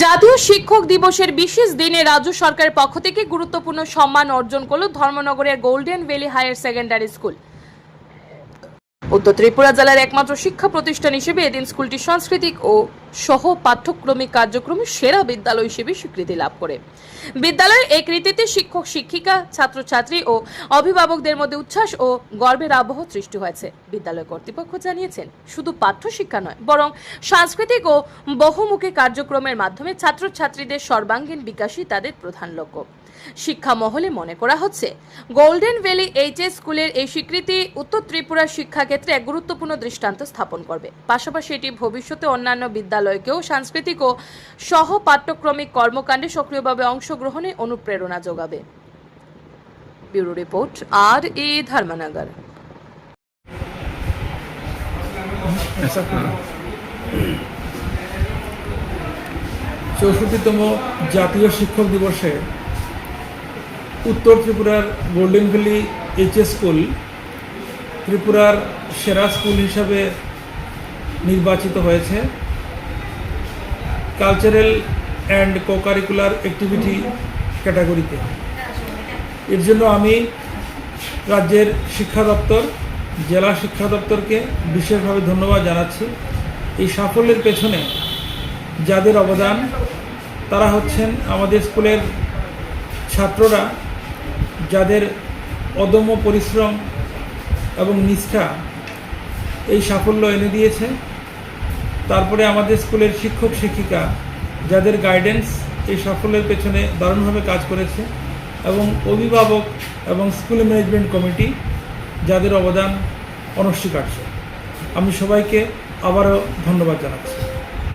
জাতীয় শিক্ষক দিবসের বিশেষ দিনে রাজ্য সরকারের পক্ষ থেকে গুরুত্বপূর্ণ সম্মান অর্জন করল ধর্মনগরের golden valley higher secondary school. উত্তর ত্রিপুরা জেলার একমাত্র শিক্ষা প্রতিষ্ঠান হিসেবে এদিন স্কুলটি সাংস্কৃতিক ও সহ পাঠ্যক্রমিক কার্যক্রমে সেরা বিদ্যালয় হিসেবে স্বীকৃতি লাভ করে। বিদ্যালয়ের এই কৃতিতে শিক্ষক, শিক্ষিকা, ছাত্রছাত্রী ও অভিভাবকদের মধ্যে উচ্ছ্বাস ও গর্বের আবহ সৃষ্টি হয়েছে। বিদ্যালয় কর্তৃপক্ষ জানিয়েছেন, শুধু পাঠ্য শিক্ষা নয়, বরং সাংস্কৃতিক ও বহুমুখী কার্যক্রমের মাধ্যমে ছাত্রছাত্রীদের সর্বাঙ্গীন বিকাশই তাদের প্রধান লক্ষ্য। শিক্ষা মহলে মনে করা হচ্ছে, গোল্ডেন ভ্যালি এইচএস স্কুলের এই স্বীকৃতি উত্তর ত্রিপুরার শিক্ষাক্ষেত্রে এক গুরুত্বপূর্ণ দৃষ্টান্ত স্থাপন করবে। পাশাপাশি এটি ভবিষ্যতে অন্যান্য বিদ্যালয়কেও সাংস্কৃতিক ও সহ পাঠ্যক্রমিক কর্মকাণ্ডে সক্রিয়ভাবে অংশগ্রহণে অনুপ্রেরণা যোগাবে। ব্যুরো রিপোর্ট, আর এ ধর্মনগর। চৌষট্টিতম জাতীয় শিক্ষক দিবসে উত্তর ত্রিপুরার গোল্ডেন ভ্যালি এইচএস স্কুল ত্রিপুরার সেরা স্কুল হিসাবে নির্বাচিত হয়েছে। Cultural and co curricular activity ক্যাটাগরিতে এর জন্য আমি রাজ্যের শিক্ষা দপ্তর, জেলা শিক্ষা দপ্তরকে বিশেষভাবে ধন্যবাদ জানাচ্ছি। এই সাফল্যের পেছনে যাদের অবদান, তারা হচ্ছেন আমাদের স্কুলের ছাত্ররা, যাদের অদম্য পরিশ্রম এবং নিষ্ঠা এই সাফল্য এনে দিয়েছে। তারপরে আমাদের স্কুলের শিক্ষক, শিক্ষিকা, যাদের গাইডেন্স এই সাফল্যের পেছনে দারুণভাবে কাজ করেছে এবং অভিভাবক এবং স্কুল ম্যানেজমেন্ট কমিটি যাদের অবদান অনস্বীকার্য। আমি সবাইকে আবারও ধন্যবাদ জানাচ্ছি।